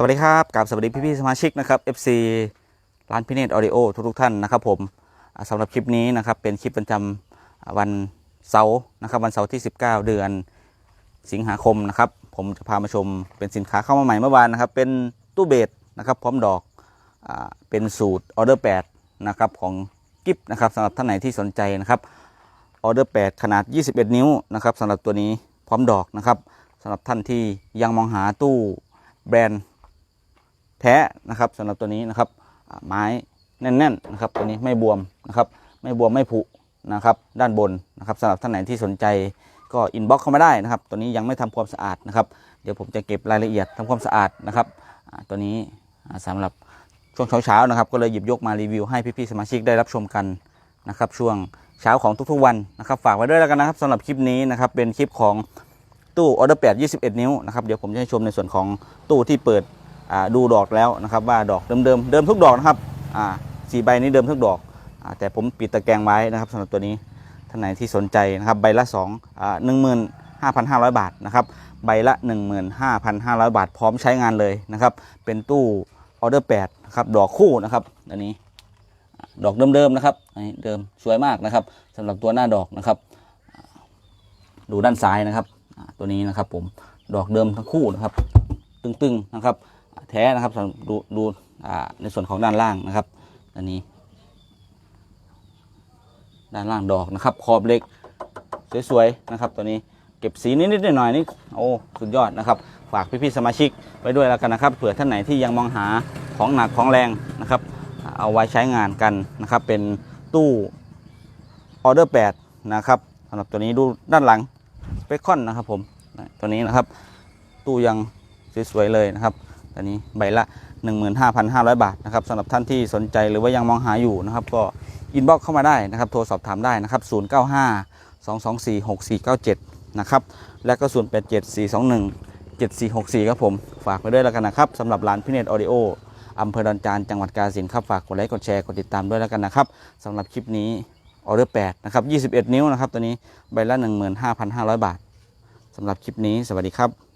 สวัสดีครับกับสวัสดีพี่ๆสมาชิกนะครับ FC ร้านพิเนตออดิโอทุกๆท่านนะครับผมอ่าสำหรับคลิปนี้นะครับเป็นคลิปประจำอ่าวันเสาร์นะครับวันเสาร์ที่ 19 เดือนสิงหาคมนะครับผมจะพามาชมเป็นสินค้าเข้ามาใหม่เมื่อวานนะครับเป็นตู้เบสนะครับพร้อมดอกอเป็นสูตรออเดอร์8นะครับของกิฟนะครับสำหรับท่านไหนที่สนใจนะครับออเดอร์8ขนาด 21 นิ้วนะครับสำหรับตัวนี้พร้อมดอกนะครับสำหรับท่านที่ยังมองหาตู้แบรนด์ แท้นะครับสำหรับตัวนี้นะครับไม้แน่นๆนะครับตัวนี้ไม่บวมนะครับไม่บวมไม่ผุนะครับด้านบนนะครับสำหรับท่านไหนที่สนใจก็อินบ็อกเข้ามาได้นะครับตัวนี้ยังไม่ทำความสะอาดนะครับเดี๋ยวผมจะเก็บรายละเอียดทำความสะอาดนะครับตัวนี้อ่าสำหรับช่วงเช้าๆนะครับก็เลยหยิบยกมารีวิวให้พี่ๆสมาชิกได้รับชมกันนะครับช่วงเช้าของทุกๆวันนะครับฝากไว้ด้วยแล้วกันนะครับสำหรับคลิปนี้นะครับเป็นคลิปของตู้ออเดอร์8 21 นิ้วนะครับเดี๋ยวผมจะให้ชมในส่วนของตู้ที่เปิด ดูดอกแล้วนะครับว่าดอกเดิมเดิมเดิมทุกดอกนะครับอ่าสี่ใบนี้เดิมทุกดอกอแต่ผมปิดตะแกรงไว้นะครับสำหรับตัวนี้ท่านไหนที่สนใจนะครับใบละ2อ่าหนึ่งหมื่นห้าพันห้าร้อยบาทนะครับใบละ 15,500 บาทพร้อมใช้งานเลยนะครับ เป็นตู้ออเดอร์8นะครับดอกคู่นะครับอันนี้อ่าดอกเดิมๆนะครับอันนี้เดิมสวยมากนะครับสำหรับตัวหน้าดอกนะครับ ดูด้านซ้ายนะครับตัวนี้นะครับผมดอกเดิมทั้งคู่นะครับ ตึงๆนะครับ แท้นะครับดูดูในส่วนของด้านล่างนะครับอันนี้ ด้านล่างดอกนะครับ ขอบเล็กสวยๆนะครับ ตัวนี้เก็บสีนิดๆหน่อยๆนี่โอ้สุดยอดนะครับ ฝากพี่ๆสมาชิกไว้ด้วยแล้วกันนะครับเผื่อท่านไหนที่ยังมองหาของหนักของแรงนะครับ เอาไว้ใช้งานกันนะครับ เป็นตู้ออเดอร์8นะครับสำหรับตัวนี้ดูด้านหลังเบคอนนะครับผมตัวนี้นะครับ ตู้ยังสวยๆเลยนะครับ อนนี้ใบละ 15,500 บาทนะครับสำหรับท่านที่สนใจหรือว่ายังมองหาอยู่นะครับ ก็อินบ็อกเข้ามาได้นะครับโทรสอบถามได้นะครับ 095 224 6497 นะครับ และก็ 087 421 7464 ครับผม ฝากไปด้วยแล้วกันนะครับสำหรับร้านพิเนตออดิโออำเภอดอนจานจังหวัดกาฬสินธุ์ครับ ฝากกดไลค์กดแชร์กดติดตามด้วยแล้วกันนะครับสำหรับคลิปนี้ออเดอร์8นะครับ 21 นิ้วนะครับ ตัวนี้ใบละ 15,500 บาทสำหรับคลิปนี้สวัสดีครับ